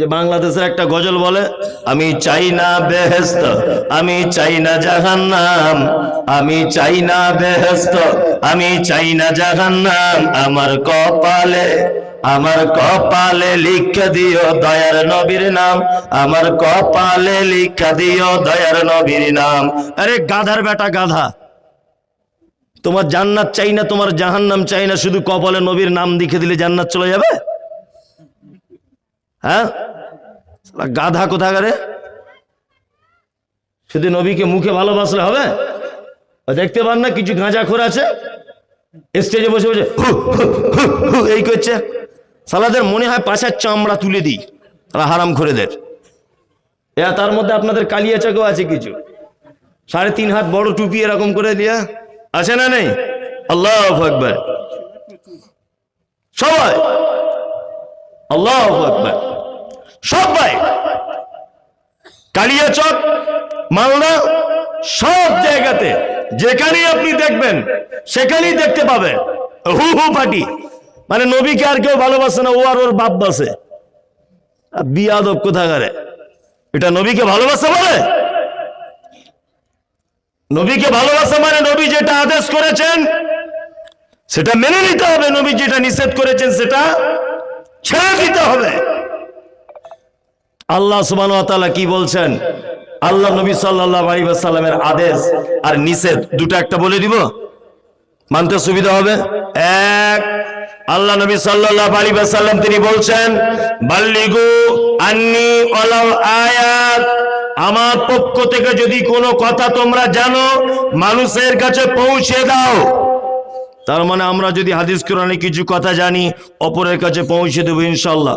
যে বাংলাদেশের একটা গজল বলে, আমি চাই না বেহেস্ত আমি চাই না জাহান্নাম, আমি চাই না বেহেস্ত আমি চাই না জাহান্নাম, আমার কপালে আমার কপালে লিখে দিও দয়ার নবীর নাম, আমার কপালে লিখে দিও দয়ার নবীর নাম। আরে গাধার বেটা গাধা, তোমার জান্নাত চাই না, তোমার জাহান্নাম চাই না, শুধু কপালে নবীর নাম লিখে দিলে জান্নাত চলে যাবে? হ্যাঁ? গাধা কোথাকারে? শুধু নবীকে মুখে ভালোবাসলে হবে? দেখতে পান না কিছু গাঁজা খোর আছে? স্টেজে বসে বসে এই করছে। সালাদের মনে হয় পাশার চামড়া তুলে দিই। সালা হারাম খোরেদের। এ, তার মধ্যে আপনাদের কালিয়া চাকও আছে কিছু। সাড়ে তিন হাত বড় টুপি এরকম করে দিয়া। আছে না নেই? আল্লাহ একবার সবাই। আল্লাহ একবার সবাই। কালিয়াচক মালদা, সব জায়গাতে যেখানেই আপনি দেখবেন, সেখানেই দেখতে পাবেন। হু হু পাটি মানে নবীকে আর কেউ ভালোবাসে না, ও আর ওর বাপ বাসে। বিয়াদব কোথাকারে? এটা নবীকে ভালোবাসে বলে? নবীকে ভালোবাসা মানে নবী যেটা আদেশ করেছেন, সেটা মেনে নিতে হবে। নবী যেটা নিষেধ করেছেন, সেটা ছেড়ে দিতে হবে। আল্লাহ সুবান কি বলছেন? আল্লাহ নবী সাল্লাহ আলিবাসাল্লামের আদেশ আর নিষেধ, দুটো একটা বলে দিব। মানতে সুবিধা হবে? এক, আল্লাহ নবী সাল্লাহ আলিবাসাল্লাম তিনি বলছেন, বাল্লিগু আন্নি আয়াত। আমার পক্ষ থেকে যদি কোনো কথা তোমরা জানো, মানুষের কাছে পৌঁছে দাও। তার মানে আমরা যদি হাদিস কোরআনে কিছু কথা জানি, অপরের কাছে পৌঁছে দেবো ইনশাল্লাহ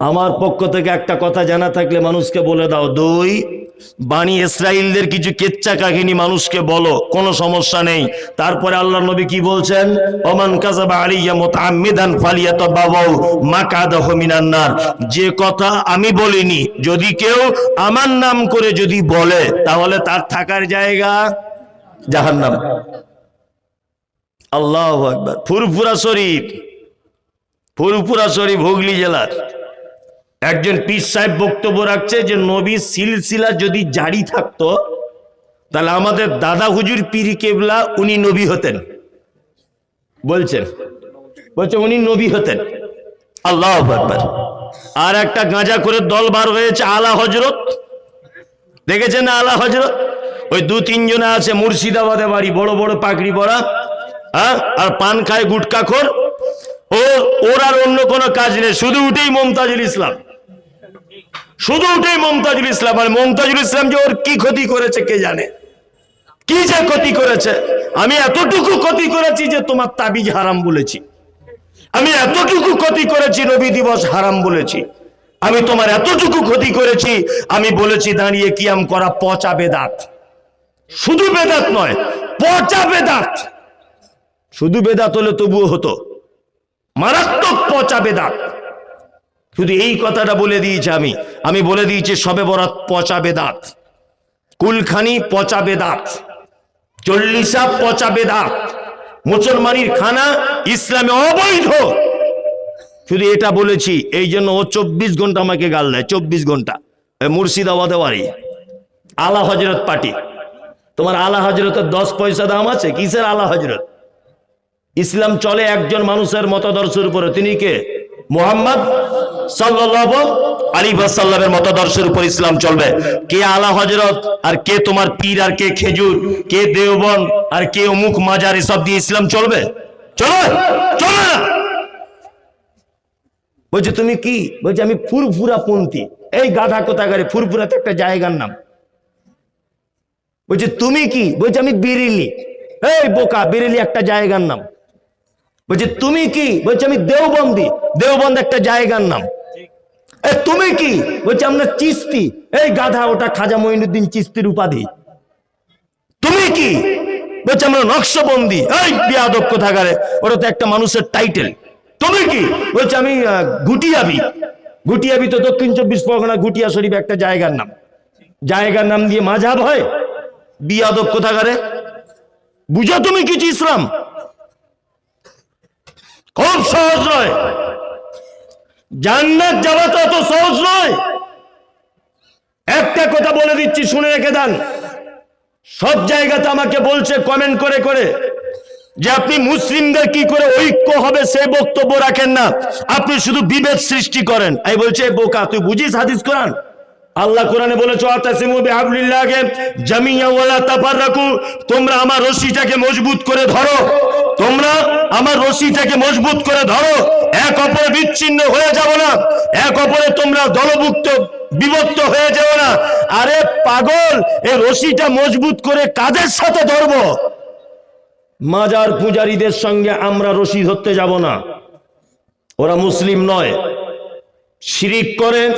আমার পক্ষ থেকে একটা কথা জানা থাকলে মানুষকে বলে দাও। দুই বাণী ইসরায়েলদের কিছু কেচ্চা কাহিনী মানুষকে বলো, কোনো সমস্যা নেই। তারপরে আল্লাহ নবী কি বলছেন? ওমান কাযাবা আলাইয়া মুতাআম্মিদান ফালিয়াতাবাওয়া মাকাদাহু মিনান নার। যে কথা আমি বলিনি, যদি কেউ আমার নাম করে যদি বলে, তাহলে তার থাকার জায়গা জাহান্নাম। আল্লাহু আকবার। ফুরফুরা শরীফ ফুরফুরা শরীফ হুগলি জেলার। একজন পীর সাহেব বক্তব্য রাখছে যে নবীর সিলসিলা যদি জারি থাকতো, তাহলে আমাদের দাদা হুজুর পীর কেবলা উনি নবী হতেন। বলছেন। বলছে, উনি নবী হতেন। আল্লাহ আর একটা গাঁজা করে দল বার হয়েছে, আলা হজরত দেখেছেন আলা হজরত ওই দু তিনজনে আছে, মুর্শিদাবাদে বাড়ি, বড় বড় পাকড়ি পরা হ্যাঁ? আর পান খায় গুটকা খোর। ও, ওর আর অন্য কোনো কাজ নেই, শুধু উঠেই মমতাজুল ইসলাম। শুধু উঠেই মমতাজুল ইসলাম, আর মমতাজুল ইসলাম যে ওর কি ক্ষতি করেছে কে জানে? কি যে ক্ষতি করেছে? আমি এতটুকু ক্ষতি করেছি যে তোমার তাবিজ হারাম বলেছি। আমি এতটুকু ক্ষতি করেছি নবী দিবস হারাম বলেছি। আমি তোমার এতটুকু ক্ষতি করেছি, আমি বলেছি দাঁড়িয়ে কিয়াম করা পচা বেদাত। শুধু বেদাত নয়, পচা বেদাত। শুধু বেদাত হলে তবুও হতো। মারাত্মক পচা বেদাত। শুধু এই কথাটা বলে দিয়েছি আমি। আমি বলে দিয়েছি, সবে বরাত পচা বেদাত। কুলখানি পচা বেদাত। চল্লিশা পচা বেদাত। মুসলমানির খানা ইসলামে অবৈধ। শুধু এটা বলেছি, এই জন্য ও চব্বিশ ঘণ্টা আমাকে গাল দেয়, চব্বিশ ঘণ্টা। মুর্শিদাবাদে বাড়ি। আলা হজরত পার্টি। তোমার আলা হজরতের দশ পয়সা দাম আছে, কিসের আলা হজরত ইসলাম চলে একজন মানুষের মতাদর্শের উপরে, তিনি কে? মোহাম্মদ মতাদর্শের উপর ইসলাম চলবে। কে আলা হজরত আর কে তোমার পীর আর কে খেজুর, কে দেওবন আর কে অমুক মাজার, এসব দিয়ে ইসলাম চলবে? চলবে? না! বলছে, তুমি কি? বলছে, আমি ফুরফুরা পন্থী। এই গাধা কোথাকারে? ফুরফুরাতে একটা জায়গার নাম। বলছে, তুমি কি? বলছে, আমি বেরেলি। এই বোকা, বেরেলি একটা জায়গার নাম। বলছে, তুমি কি? বলছে, আমি দেওবন্দি। দেওবন্দ একটা জায়গার নাম। তুমি কি? বলছে, আমরা চিস্তি। এই গাধা, ওটা খাজা মঈনুদ্দিন চিস্তির উপাধি। তুমি কি? বলছে, আমরা নকশবন্দি। এই বিয়াদব কোথাকারে? ওটা তো একটা মানুষের টাইটেল। তুমি কি? বলছে, আমি গুটিয়াবি। গুটিয়াবি তো দক্ষিণ চব্বিশ পরগনা গুটিয়া শরীফ একটা জায়গার নাম। জায়গার নাম দিয়ে মাঝাব হয়। বিয়াদব কোথাকারে? বুঝো তুমি কিছু ইসলাম খুব সহজ নয়। জান্নাত যাওয়া তো অত সহজ নয়। একটা কথা বলে দিচ্ছি, শুনে রেখে দেন। সব জায়গাতে আমাকে বলছে কমেন্ট করে করে, যে আপনি মুসলিমদের কি করে ঐক্য হবে সে বক্তব্য রাখেন না। আপনি শুধু বিভেদ সৃষ্টি করেন। এই বলছে, "এ বোকা, তুই বুঝিস হাদিস কোরআন? আল্লাহ কোরআনে বলেছ তোমরা আমার রশিটাকে মজবুত করে ধরো। তোমরা আমার রশিটাকে মজবুত করে ধরো। এক অপরে বিচ্ছিন্ন হয়ে যাব না। এক অপরে তোমরা দলভুক্ত, বিভক্ত হয়ে যাও না। আরে পাগল এই রশিটা মজবুত করে কাদের সাথে ধরবো? মাজার পূজারীদের সঙ্গে আমরা রশি ধরতে যাব না। ওরা মুসলিম নয়। শিরিক করে,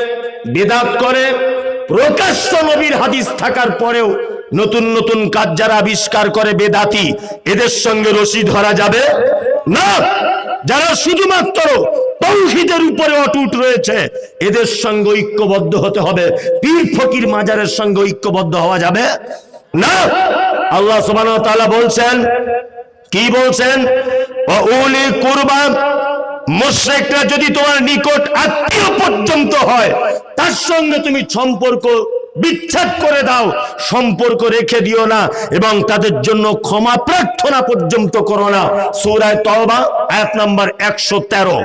বেদাত করে, প্রকাশ্য নবীর হাদিস থাকার পরেও নতুন নতুন কাজ যারা আবিষ্কার করে বেদাতি, এদের সঙ্গে রশি ধরা যাবে না। যারা শুধুমাত্র তৌহিদের উপরে অটুট রয়েছে, এদের সঙ্গে ঐক্যবদ্ধ হতে হবে। পীর ফকির মাজারের সঙ্গে ঐক্যবদ্ধ হওয়া যাবে না। আল্লাহ সুবহানাহু ওয়া তাআলা বলছেন, কি বলছেন? উলি কুরবান মুশরিকরা যদি তোমার নিকট আত্মীয় পর্যন্ত হয়, তার সঙ্গে তুমি সম্পর্ক বিচ্ছেদ করে দাও, সম্পর্ক রেখে দিও না এবং তাদের জন্য ক্ষমা প্রার্থনা পর্যন্ত করো না। সূরায় তওবা এক নাম্বার একশো তেরো।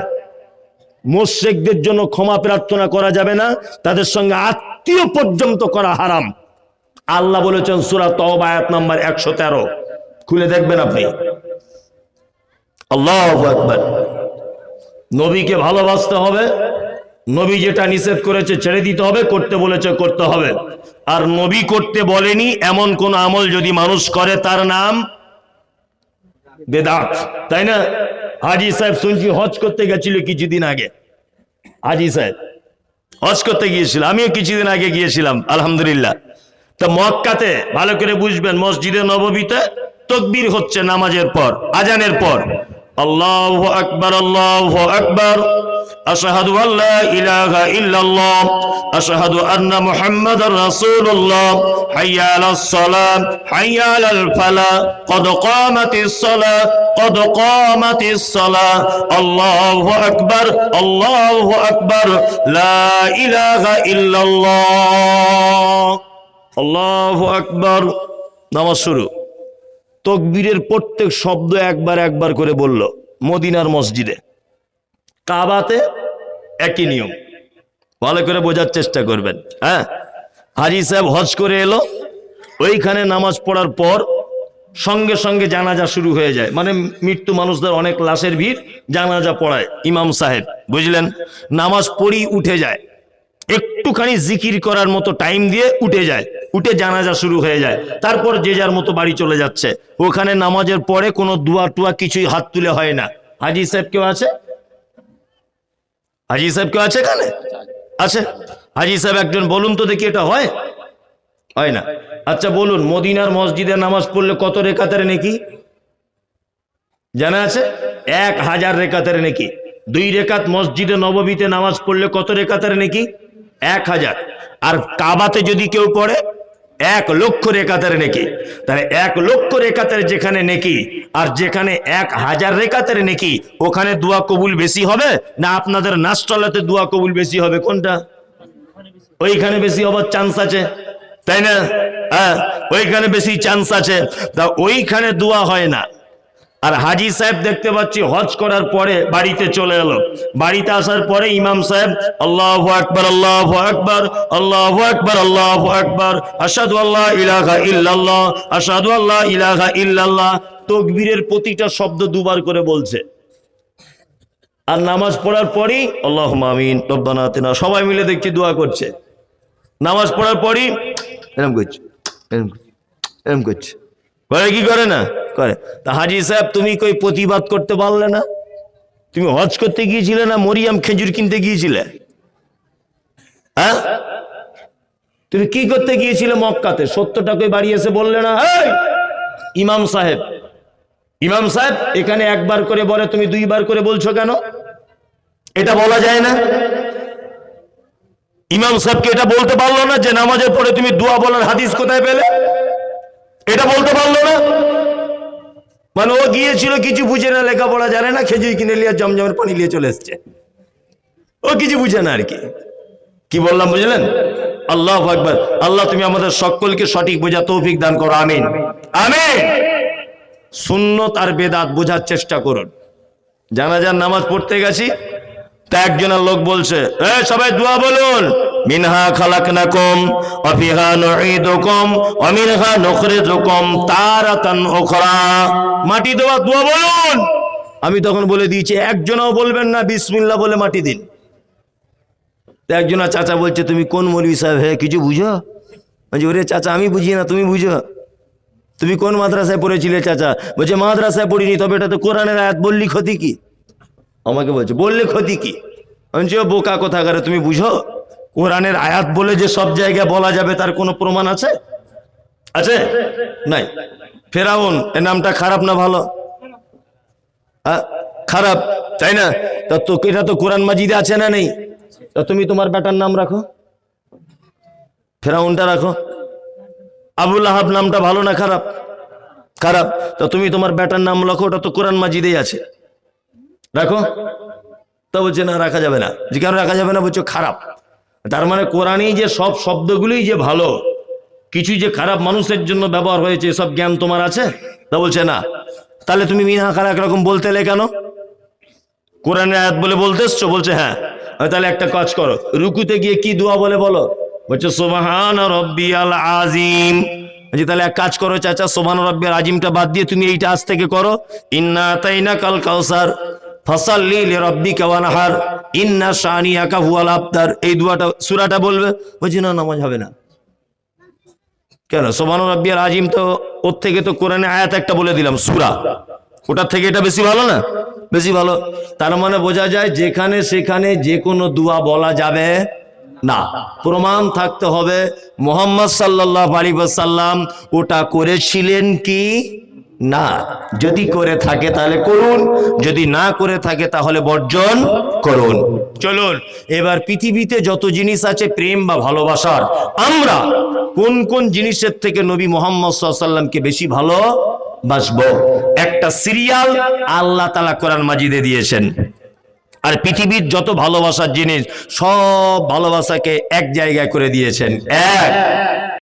মোশেকদের জন্য ক্ষমা প্রার্থনা করা যাবে না, তাদের সঙ্গে আত্মীয় পর্যন্ত করা হারাম। আল্লাহ বলেছেন সূরা তওবা নাম্বার একশো তেরো। খুলে দেখবেন আপনি। আল্লাহ আকবার। নবীকে ভালোবাসতে হবে নবী যেটা নিষেধ করেছে ছেড়ে দিতে হবে, করতে বলেছে, করতে হবে। আর নবী করতে বলেনি, এমন কোন আমল যদি মানুষ করে, তার নাম বেদাত। তাই না? হাজি সাহেব শুনছি হজ করতে গেছিল কিছুদিন আগে। হাজি সাহেব, হজ করতে গিয়েছিল। আমিও কিছুদিন আগে গিয়েছিলাম, আলহামদুলিল্লাহ। তা মক্কাতে, ভালো করে বুঝবেন, মসজিদে নববীতে তকবির হচ্ছে নামাজের পর, আজানের পর। আল্লাহ আকবর, আল্লাহ আকবার। আশহাদু আল্লা ইলাহা ইল্লাল্লাহ আশহাদু আন্না মুহাম্মাদার রাসূলুল্লাহ হাইয়া আলাস সালাম হাইয়া আলাল ফালাহ قد قامت الصلاة قد قامت الصلاة الله أكبر الله أكبر لا إله إلا الله আল্লাহ আকবর নামাজ শুরু তকবীরের প্রত্যেক শব্দ একবার একবার করে বলল মদিনার মসজিদে কাবাতে একই নিয়ম। ভালো করে বোঝার চেষ্টা করবেন হ্যাঁ? হাজি সাহেব হজ করে এলো, ওইখানে নামাজ পড়ার পর সঙ্গে সঙ্গে জানাজা শুরু হয়ে যায়। মানে মৃত্যু মানুষদের অনেক লাশের ভিড়, জানাজা পড়ায় ইমাম সাহেব, বুঝলেন? নামাজ পড়ি উঠে যায়। একটুখানি জিকির করার মতো টাইম দিয়ে উঠে যায়, উঠে জানাজা শুরু হয়ে যায়। তারপর যে যার মতো বাড়ি চলে যাচ্ছে। ওখানে নামাজের পরে কোনো দুয়া টুয়া কিছুই হাত তুলে হয় না। হাজি সাহেব কেউ আছে? হাজি সাহেব কেউ আছে এখানে? আছে? হাজি সাহেব একজন, বলুন তো দেখি এটা হয়? হয় না। আচ্ছা বলুন, মদিনার মসজিদে নামাজ পড়লে কত রেখাতের নাকি? জানা আছে? এক হাজার রেখাতের নাকি। দুই রেখাত মসজিদে নববীতে নামাজ পড়লে কত রেখাতের নাকি? এক হাজার। আর কাবাতে যদি কেউ পড়ে এক লক্ষ রেখাতের নেকি। তাহলে এক লক্ষ রেখাতের যেখানে নেকি আর যেখানে এক হাজার রেখাতের নেকি, ওখানে দোয়া কবুল বেশি হবে না আপনাদের নাস্টলাতে দোয়া কবুল বেশি হবে? কোনটা? ওইখানে বেশি হবার চান্স আছে, তাই না? হ্যাঁ ওইখানে বেশি চান্স আছে। তা ওইখানে দোয়া হয় না। আর হাজি সাহেব দেখতে পাচ্ছি হজ করার পরে বাড়িতে চলে এলো। বাড়িতে আসার পরে ইমাম সাহেব, আল্লাহ আকবর আল্লাহ আকবর আল্লাহ আকবর আল্লাহ আকবর আসাদু আল্লাহ ইলাহা ইল্লাল্লাহ আসাদু আল্লাহ ইলাহা ইল্লাল্লাহ। তকবীরের প্রতিটা শব্দ দুবার করে বলছে। আর নামাজ পড়ার পরই আল্লাহ মামিন রব্বানা সবাই মিলে দেখছি দোয়া করছে। নামাজ পড়ার পরই, এরম করছে এরম করছে এরম করছে। করে কি করে না? করে। তা হাজি সাহেব, তুমি কই প্রতিবাদ করতে পারলে না? তুমি হজ করতে গিয়েছিলে না মরিয়াম খেজুর কিনতে গিয়েছিলে? হ্যাঁ? তুমি কি করতে গিয়েছিলে মক্কাতে? সত্তর টাকায় বাড়ি এসে বললে না? ইমাম সাহেব ইমাম সাহেব, এখানে একবার করে বলে, তুমি দুইবার করে বলছো কেন? এটা বলা যায় না। ইমাম সাহেবকে এটা বলতে পারল না যে নামাজের পরে তুমি দোয়া বলার হাদিস কোথায় পেলে? এটা বলতে পারল না। মানে ও গিয়েছিল কিছু বুঝে না, লেখাপড়া জানে না, খেজুরি কিনে নিয়ে জমজমের পানি নিয়ে চলে এসছে। ও কিছু বুঝে না আর কি। কি বললাম, বুঝলেন? আল্লাহ আকবর। আল্লাহ, তুমি আমাদের সকলকে সঠিক বোঝা তৌফিক দান করো, আমিন। আমিন! সুন্নত আর বেদাত বোঝার চেষ্টা করুন। জানাজার নামাজ পড়তে গেছি। তা একজনের লোক বলছে, এ, সবাই দোয়া বলুন। মিনহা খালাকনাকুম ওয়া ফিহা নুঈদুকুম ওয়া মিনহা নুখরিজুকুম তারাতান উখরা। মাটি দেওয়া দোয়া বলুন। আমি তখন বলে দিয়েছি, একজনও বলবেন না বিসমিল্লাহ বলে মাটি দিন। তা একজনের চাচা বলছে, তুমি কোন মৌলভী সাহেব হ্যাঁ কিছু বুঝো? বলছি, ওরে চাচা, আমি বুঝি না, তুমি বুঝো। তুমি কোন মাদ্রাসায় পড়েছিলে চাচা? বলছে, মাদ্রাসায় পড়িনি, তবে এটা তো কোরআনের আয়াত, বললি ক্ষতি কি? আমাকে বলছে, বললে ক্ষতি কি? আমি বোকা কথা করে তুমি বুঝো? কোরআনের আয়াত বলে যে সব জায়গায় বলা যাবে, তার কোনো প্রমাণ আছে? আছে? নাই। ফেরাউন, এর নামটা খারাপ না ভালো? হ্যাঁ? খারাপ, তাই না? তা তো এটা তো কোরআন মাজিদে আছে না নেই? তা তুমি তোমার বেটার নাম রাখো। ফেরাউনটা রাখো। আবুল আহাব নামটা ভালো না খারাপ? খারাপ। তা তুমি তোমার বেটার নাম রাখো, ওটা তো কোরআন মাজিদেই আছে। রাখো। তা বলছে না রাখা যাবে না। যে কেন রাখা যাবে না, বলছো খারাপ। তার মানে কোরআনেই যে সব শব্দগুলোই যে ভালো কিছু যে খারাপ মানুষের জন্য ব্যবহার হয়েছে সব জ্ঞান তোমার আছে? তা বলছে না। তাহলে তুমি মিনা খারাপ একরকম বলতে এলে কেন? কোরআনের আয়াত বলে বলতে এসছো? বলছে হ্যাঁ। তাহলে একটা কাজ করো। রুকুতে গিয়ে কি দোয়া বলে বলো? বলছে, সোবাহান রব্বিয়াল আজিম বলছি তাহলে এক কাজ করো, চাচা সোবান রব্বিয়াল আজিমটা বাদ দিয়ে তুমি এইটা আজ থেকে করো। ইন্না তাইনা কাল কাউসার আবতার এই দুয়াটা, সূরাটা বলবে? না, নামাজ হবে না। কেন? আজিম তো, ওর থেকে তো আয়াত একটা বলে দিলাম, সূরা। ওটার থেকে এটা বেশি ভালো না? বেশি ভালো। তার মানে বোঝা যায়, যেখানে সেখানে যে কোনো দুয়া বলা যাবে না। প্রমাণ থাকতে হবে, মোহাম্মদ সাল্লাহ আলী সাল্লাম ওটা করেছিলেন কি? না। যদি করে থাকে তাহলে করুন, যদি না করে থাকে তাহলে বর্জন করুন। চলুন, এবার পৃথিবীতে যত জিনিস আছে প্রেম বা ভালোবাসার, আমরা কোন কোন জিনিসের থেকে নবী মোহাম্মদ সাল্লামকে বেশি ভালো বাসবো একটা সিরিয়াল আল্লাহ তালা কোরআন মাজিদে দিয়েছেন। আর পৃথিবীর যত ভালোবাসার জিনিস, সব ভালোবাসাকে এক জায়গায় করে দিয়েছেন। এক।